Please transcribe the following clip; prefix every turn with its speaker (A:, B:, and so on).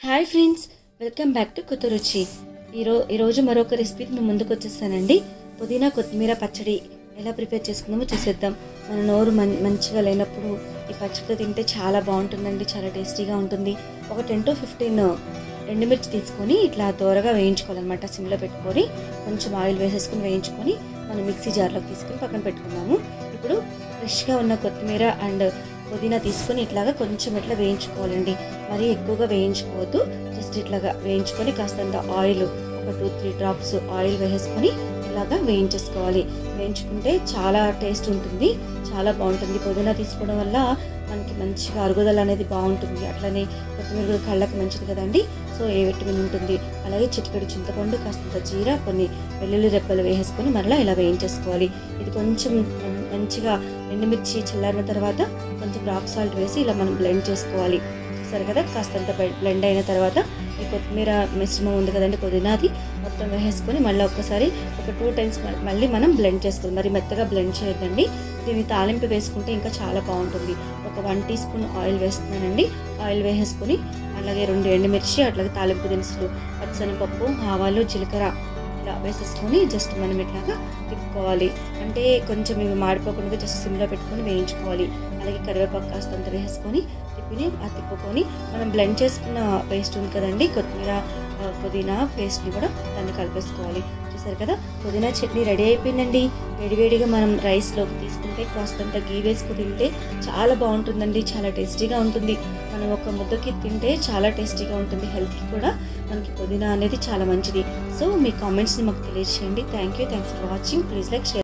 A: Hi friends welcome back to Kotha Ruchi. ఈరో ఈరోజు మరొక రెసిపీకి మేము ముందుకు వచ్చేస్తానండి. పుదీనా కొత్తిమీర పచ్చడి ఎలా ప్రిపేర్ చేసుకుందామో చూసేద్దాం. మన నోరు మం మంచిగా లేనప్పుడు ఈ పచ్చడితో తింటే చాలా బాగుంటుందండి చాలా టేస్టీగా ఉంటుంది. ఒక టెన్ టు ఫిఫ్టీన్ ఎండుమిర్చి తీసుకొని ఇట్లా దోరగా వేయించుకోవాలన్నమాట సిమ్లో పెట్టుకొని. కొంచెం ఆయిల్ వేసేసుకొని వేయించుకొని మనం మిక్సీ జార్లోకి తీసుకొని పక్కన పెట్టుకున్నాము ఇప్పుడు ఫ్రెష్గా ఉన్న కొత్తిమీర అండ్ పుదీనా తీసుకొని ఇట్లాగా కొంచెం ఇట్లా వేయించుకోవాలండి. మరీ ఎక్కువగా వేయించుకోవద్దు. జస్ట్ ఇట్లాగా వేయించుకొని కాస్తంత ఆయిల్ ఒక టూ త్రీ డ్రాప్స్ ఆయిల్ వేసుకొని ఇలాగా వేయించేసుకోవాలి. వేయించుకుంటే చాలా టేస్ట్ ఉంటుంది చాలా బాగుంటుంది. పుదీనా తీసుకోవడం వల్ల మనకి మంచిగా అరుగుదల అనేది బాగుంటుంది. అట్లనే కొత్తిమీర కళ్ళకు కళ్ళకి మంచిది కదండి. సో ఏ విటమిన్ ఉంటుంది? అలాగే చిటికెడు చింతపండు కాస్తంత జీర కొన్ని వెల్లుల్లి రెప్పలు వేసేసుకొని మరలా ఇలా వేయించేసుకోవాలి. ఇది కొంచెం మంచిగా ఎండుమిర్చి చల్లారిన తర్వాత కొంచెం రాక్ సాల్ట్ వేసి ఇలా మనం బ్లెండ్ చేసుకోవాలి. సరే కదా? కాస్తంత బ్లెండ్ అయిన తర్వాత ఈ కొత్తిమీర మిశ్రమం ఉంది కదండి పుదీనాది మొత్తం వేసేసుకొని మళ్ళీ ఒక్కసారి ఒక టూ టైమ్స్ మళ్ళీ మనం బ్లెండ్ చేసుకోవాలి. మరి మెత్తగా బ్లెండ్ చేయొద్దండి. దీన్ని తాలింపు వేసుకుంటే ఇంకా చాలా బాగుంటుంది. ఒక వన్ టీ స్పూన్ ఆయిల్ వేస్తున్నానండి. ఆయిల్ వేసేసుకొని అలాగే రెండు ఎండుమిర్చి అట్లాగే తాలింపు దినుసులు పచ్చనిపప్పు ఆవాలు జీలకర్ర ఇట్లా వేసేసుకొని జస్ట్ మనం ఇట్లాగా తిప్పుకోవాలి. అంటే కొంచెం ఇవి మాడిపోకుండా జస్ట్ సిమ్లో పెట్టుకొని వేయించుకోవాలి. అలాగే కరివేపాకు కాస్తంత వేసుకొని తిప్పిని తిప్పుకొని మనం బ్లెండ్ చేసుకున్న పేస్ట్ ఉంది కదండి కొత్తిమీర పుదీనా పేస్ట్ని కూడా దాన్ని కలిపేసుకోవాలి. చూసారు కదా? పుదీనా చట్నీ రెడీ అయిపోయిందండి. వేడివేడిగా మనం రైస్లోకి తీసుకుంటే కాస్తంత గీ వేసుకు తింటే చాలా బాగుంటుందండి. చాలా టేస్టీగా ఉంటుంది. మనం ఒక ముద్దకి తింటే చాలా టేస్టీగా ఉంటుంది. హెల్త్కి కూడా మనకి పుదీనా అనేది చాలా మంచిది. సో మీ కామెంట్స్ని మాకు తెలియజేయండి. Thank you. Thanks for watching. Please like share.